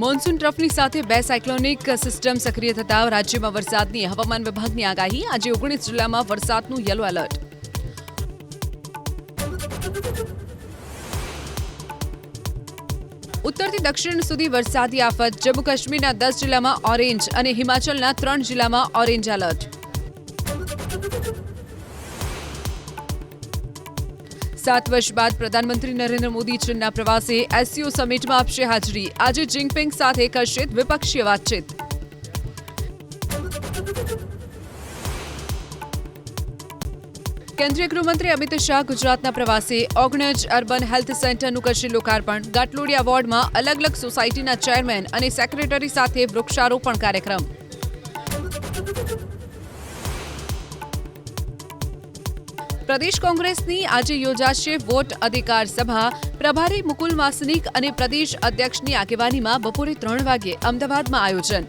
Monsoon ટ્રફની સાથે બે cyclonic system સક્રિય થતા રાજ્યમાં વરસાદની હવામાન વિભાગની આગાહી. આજે ઓગણીસ જિલ્લામાં વરસાદનું યલો એલર્ટ. ઉત્તરથી દક્ષિણ સુધી વરસાદી આફત. જમ્મુ કાશ્મીરના દસ જિલ્લામાં ઓરેન્જ અને હિમાચલના ત્રણ જિલ્લામાં ઓરેન્જ એલર્ટ. સાત વર્ષ બાદ પ્રધાનમંત્રી નરેન્દ્ર મોદી ચીનના પ્રવાસે એસસીઓ સમિટમાં આપશે હાજરી. આજે જિંગપિંગ સાથે કરશે દ્વિપક્ષીય વાતચીત. કેન્દ્રીય ગૃહમંત્રી અમિત શાહ ગુજરાતના પ્રવાસે ઓગણજ અર્બન હેલ્થ સેન્ટરનું કરશે લોકાર્પણ. ગાટલોડિયા વોર્ડમાં અલગ અલગ સોસાયટીના ચેરમેન અને સેક્રેટરી સાથે વૃક્ષારોપણ કાર્યક્રમ. પ્રદેશ કોંગ્રેસની આજે યોજાશે વોટ અધિકાર સભા. પ્રભારી મુકુલ વાસનિક અને પ્રદેશ અધ્યક્ષની આગેવાનીમાં બપોરે ત્રણ વાગે અમદાવાદમાં આયોજન.